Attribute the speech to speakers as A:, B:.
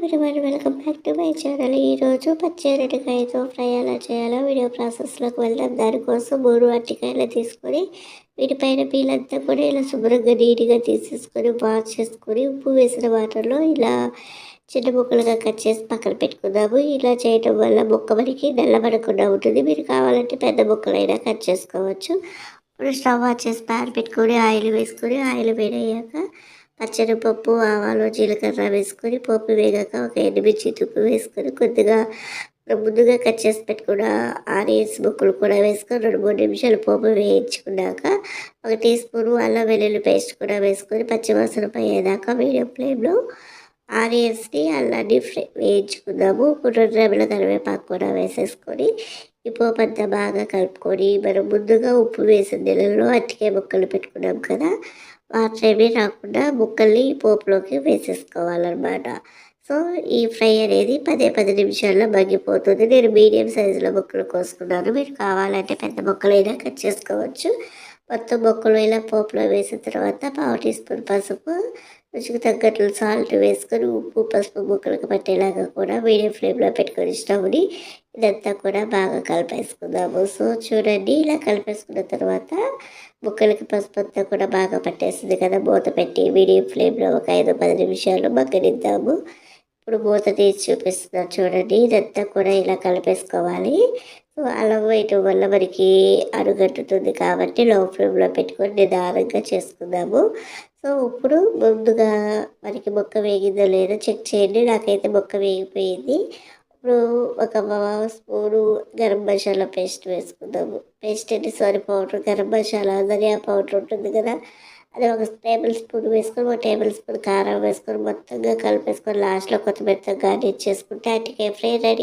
A: Everyone welcome back to my channel. ఈరోజు పచ్చి అరటికాయతో ఫ్రై ఎలా చేయాలో వీడియో ప్రాసెస్లోకి వెళ్దాం. దానికోసం మూడు అరటికాయలు తీసుకొని వీటిపైన పీలంతా కూడా ఇలా శుభ్రంగా నీట్గా తీసేసుకొని వాష్ చేసుకొని ఉప్పు వేసిన వాటర్లో ఇలా చిన్న ముక్కలుగా కట్ చేసి పక్కన పెట్టుకుందాము. ఇలా చేయటం వల్ల మొక్క మనకి నల్లబడకుండా ఉంటుంది. మీరు కావాలంటే పెద్ద ముక్కలైనా కట్ చేసుకోవచ్చు. ఇప్పుడు స్టవ్ ఆన్ చేసి ప్యాన్ పెట్టుకొని ఆయిల్ వేసుకొని ఆయిల్ వేడయ్యాక పచ్చనిపప్పు ఆవాలు జీలకర్ర వేసుకొని పోపు వేగాక ఒక ఎండుమిర్చి తుప్పు వేసుకొని కొద్దిగా ముందుగా కట్ చేసి పెట్టుకున్న ఆనియన్స్ ముక్కలు కూడా వేసుకొని రెండు మూడు నిమిషాలు పోపు వేయించుకున్నాక ఒక టీ స్పూన్ అల్లం వెల్లుల్లి పేస్ట్ కూడా వేసుకొని పచ్చివాసన పోయేదాకా మీడియం ఫ్లేమ్లో ఆనియన్స్ని అల్లాన్ని ఫ్రై వేయించుకుందాము. రెండు రెమ్మల కరివేపాకు కూడా వేసేసుకొని ఈ పోపంతా అంతా బాగా కలుపుకొని మనం ముందుగా ఉప్పు వేసిన నీళ్ళలో అట్టికే ముక్కలు పెట్టుకున్నాం కదా వాటర్ రాకుండా ముక్కల్ని పోపులోకి వేసేసుకోవాలన్నమాట. సో ఈ ఫ్రై అనేది పదే పది నిమిషాల్లో మగ్గిపోతుంది. నేను మీడియం సైజులో ముక్కలు కోసుకున్నాను. మీరు కావాలంటే పెద్ద ముక్కలైనా కట్ చేసుకోవచ్చు. మొత్తం ముక్కలు ఇలా పోపులో వేసిన తర్వాత పావు టీ స్పూన్ పసుపు రుచికి తగ్గట్లు సాల్ట్ వేసుకొని ఉప్పు పసుపు ముక్కలకు పట్టేలాగా కూడా మీడియం ఫ్లేమ్లో పెట్టుకొని స్టవ్ని ఇదంతా కూడా బాగా కలిపేసుకుందాము. సో చూడండి ఇలా కలిపేసుకున్న తర్వాత ముక్కలకి పసుపు అంతా కూడా బాగా పట్టేస్తుంది కదా. మూత పెట్టి మీడియం ఫ్లేమ్లో ఒక ఐదు పది నిమిషాలు మగ్గనిద్దాము. ఇప్పుడు మూత తీసి చూపిస్తున్నాం చూడండి. ఇదంతా కూడా ఇలా కలిపేసుకోవాలి. సో అలా వేయటం వల్ల మనకి అరుగట్టుతుంది కాబట్టి లో ఫ్లేమ్లో పెట్టుకొని నిదానంగా చేసుకుందాము. సో ఇప్పుడు ముందుగా మనకి మొక్క వేగిందో లేదో చెక్ చేయండి. నాకైతే మొక్క వేగిపోయింది. ఇప్పుడు ఒక స్పూను గరం మసాలా పేస్ట్ వేసుకుందాము. పేస్ట్ అంటే సారీ పౌడర్ గరం మసాలా ధనియా పౌడర్ ఉంటుంది కదా. అది ఒక టేబుల్ స్పూన్ వేసుకొని ఒక టేబుల్ స్పూన్ కారం వేసుకొని మొత్తంగా కలిపేసుకొని లాస్ట్లో కొత్తిమీరతో గార్నిష్ చేసుకుంటే అటుకే ఫ్రై రెడీ.